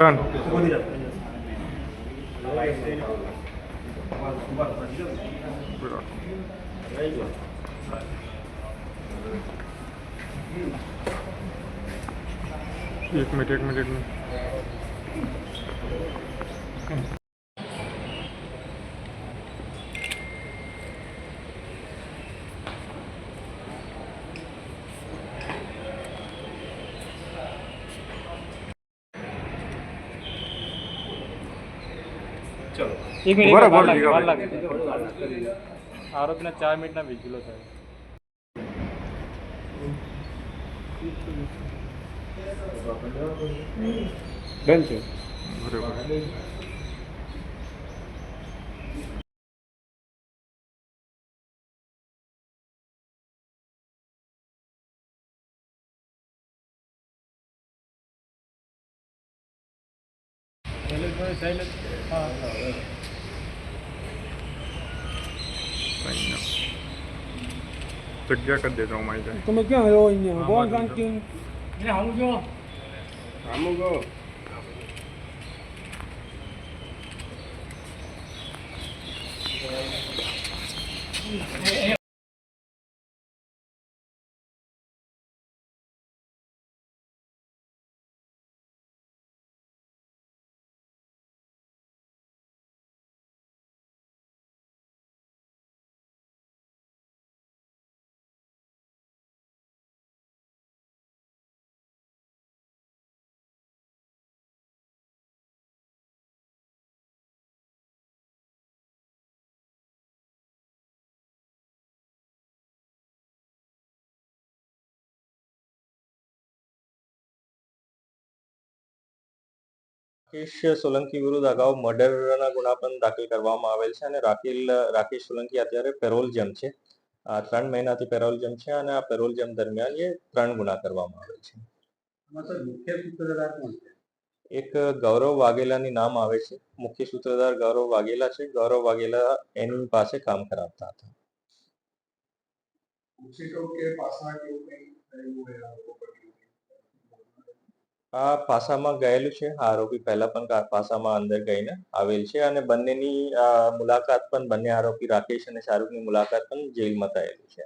Run. એક minute એક minute એક એક મિનિટ વાર લાગે વાર લાગે. આરોપીના ચાર મિનિટના વિજુલો થાય. ડન છે. બરાબર. કંઈ ના. જગ્યા કરી દેજો અમારી જાય તમે ક્યાં રહ્યો અહીંયા કોણ શાંતિ રાકેશ સોલંકી વિરુદ્ધ અગાઉ મર્ડરના ગુના પણ દાખલ કરવામાં આવેલ છે અને રાકેલ રાકેશ સોલંકી અત્યારે પેરોલ જેમ છે. આ ત્રણ મહિનાથી પેરોલ જેમ છે અને આ પેરોલ જેમ દરમિયાન એ ત્રણ ગુના કરવામાં આવેલ છે. એક ગૌરવ વાઘેલાની નામ આવે છે. મુખ્ય સૂત્રધાર ગૌરવ વાઘેલા છે. ગૌરવ વાઘેલા એની પાસે કામ કરાવતા હતા. આ પાસામાં ગયેલું છે. આ આરોપી પહેલા પણ પાસામાં અંદર ગઈને આવેલ છે અને બંનેની મુલાકાત પણ બંને આરોપી રાકેશ અને શાહરૂખની મુલાકાત પણ જેલમાં થયેલી છે.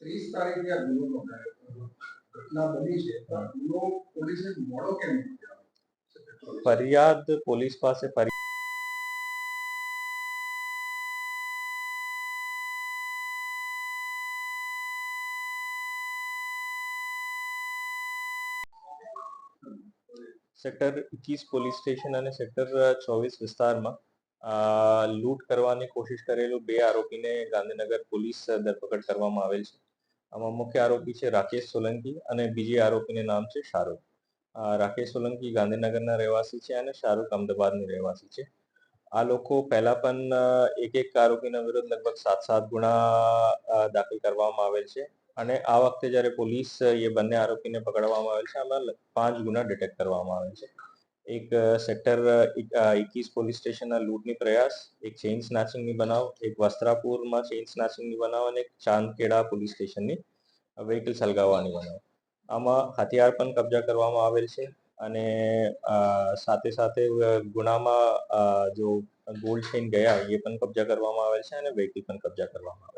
ત્રીસ તારીખે આ ગુનો નોંધાયો ઘટના બની છે. ગુનો પોલીસે મોડો કેમ ફરિયાદ પોલીસ પાસે ફરિયાદ સેક્ટર એકવીસ પોલીસ સ્ટેશન અને સેક્ટર ચોવીસ વિસ્તારમાં લૂંટ કરવાની કોશિશ કરેલું બે આરોપીને ગાંધીનગર પોલીસ ધરપકડ કરવામાં આવેલ છે. આમાં મુખ્ય આરોપી છે રાકેશ સોલંકી અને બીજી આરોપીનું નામ છે શાહરૂખ. રાકેશ સોલંકી ગાંધીનગરના રહેવાસી છે અને શાહરૂખ અમદાવાદની રહેવાસી છે. આ લોકો પહેલા પણ એક એક આરોપીના વિરુદ્ધ લગભગ સાત સાત ગુણા દાખલ કરવામાં આવેલ છે. અને આ વખતે જ્યારે પોલીસ એ બંને આરોપીને પકડવામાં આવેલ છે, આમાં પાંચ ગુના ડિટેક્ટ કરવામાં આવેલ છે. એક સેક્ટર એકવીસ પોલીસ સ્ટેશનના લૂંટની પ્રયાસ, એક ચેઇન સ્નેચિંગની બનાવ, એક વસ્ત્રાપુરમાં ચેઇન સ્નેચિંગની બનાવ અને એક ચાંદકેડા પોલીસ સ્ટેશનની વેહિકલ સળગાવવાની બનાવ. આમાં હથિયાર પણ કબજા કરવામાં આવેલ છે અને સાથે સાથે ગુનામાં જો ગોલ્ડ ચેઇન ગયા, એ પણ કબજા કરવામાં આવેલ છે અને વેહિકલ પણ કબજા કરવામાં આવેલ છે.